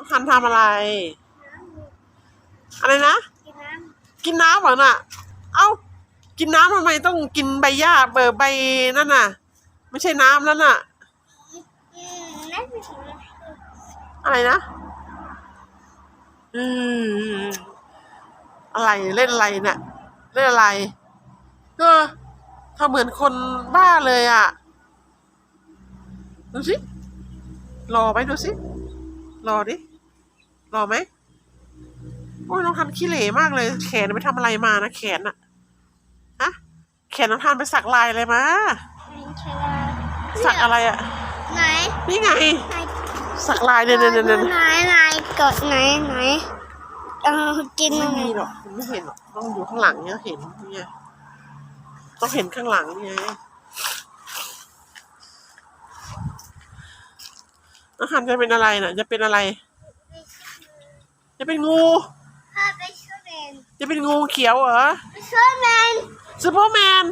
น้องทันทำอะไร อะไรนะ กินน้กินน้ำเหรอน่ะ เอ้า กินน้ำทำไมต้องกินใบหญ้าเบอร์ใบนั่นน่ะ ไม่ใช่น้ำแล้วน่ะำอืมนั่นเป็นของอะไรอะไรนะ อืม อะไรเล่นอะไรเนี่ยเล่นอะไรเออทำเหมือนคนบ้าเลยอะ ดูสิ รอไหมดูสิ รอดิ รอไหมโอ้ยน้องทันขี้เหร่มากเลย แขนไปทำอะไรมานะแขนอะฮะแขนน้องทันไปสักลายอะไรมาเป็นชลาสักอะไรอะไหนนี่ไงไหนสักลายเนี่ยเนี่ยเนี่ยไหนเนี่ยไหนกดไหนไหนเออกินไม่ไหนมีหรอกมันไม่เห็นหรอกต้องอยู่ข้างหลังเนี่ยเห็นเนี่ยต้องเห็นข้างหลังไงอาหารจะเป็นอะไรน่ะ จะเป็นอะไร จะเป็นงูพ่อไปช่วยแมนจะเป็นงูเขียวเหรอไปช่วยแมนซูเปอร์แมน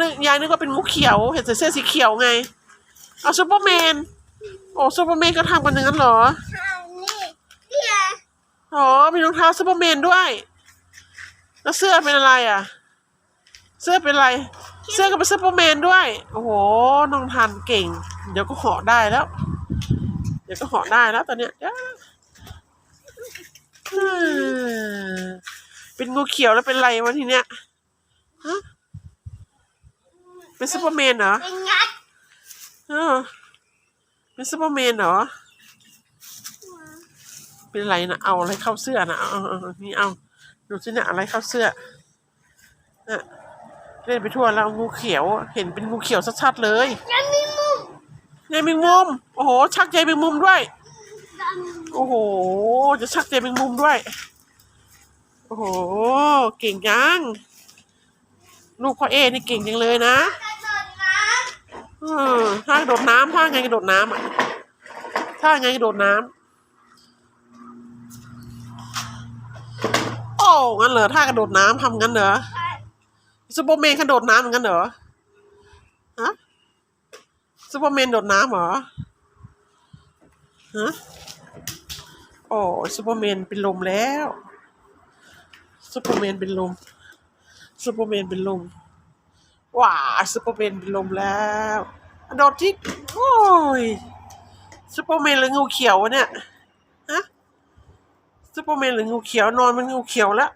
นึกยายนึกว่าเป็นงูเขียวเห็นใส่เสื้อสีเขียวไงเอาซูเปอร์แมนโอ้ซูเปอร์แมนก็ทำกันอย่างนั้นเหรอทางนี่นี่ไงอ๋อมีรองเท้าซูเปอร์แมนด้วย แล้วเสื้อเป็นอะไรอะ เสื้อเป็นอะไร เสื้อก็เป็นซูเปอร์แมนด้วย โอ้โหน้องทันเก่ง เดี๋ยวก็เหาะได้แล้ว เดี๋ยวก็เหาะได้แล้วตอนเนี้ยเดี๋ยวอืม เป็นงูเขียวแล้วเป็นอะไรวะทีเนี้ยฮะเป็นซูเปอร์แมนเหรอเป็นงัดเออเป็นซูเปอร์แมนเหรอ เป็นอะไรนะเอาอะไรเข้าเสื้อนะเอาเอาเอาเอานี่เอาดูสิเนี่ยอะไรเข้าเสื้อเนี่ยเล่นไปทั่วแล้วงูเขียว เห็นเป็นงูเขียวชัดๆเลยยังมีมุมยายแมงมุม โอ้โห ชักยายแมงมุมด้วยดโอ้โห จะชักยายแมงมุมด้วย โอ้โห เก่งจัง ลูกพ่อเอนี่เก่งจังเลยนะถ้ากระโดดน้ำถ้าไงกระโดดน้ำอะถ้าไงกระโดดน้ำโอ้งั้นเหรอถ้ากระโดดน้ำทำงั้นเหรอซูเปอร์แมนกระโดดน้ำเหมือนกันเหรอฮะซูเปอร์แมนโดดน้ำเหรอฮะโอ้ซูเปอร์แมนเป็นลมแล้ว ซูเปอร์แมนเป็นลมซูเปอร์แมนเป็นลมว้าซูเปอร์แมนเป็นลมแล้วโดดที่โอ้ยซูเปอร์แมนหรืองูเขียววะเนี่ยฮะซูเปอร์แมนหรืองูเขียวนอนเป็นงูเขียวแล้ว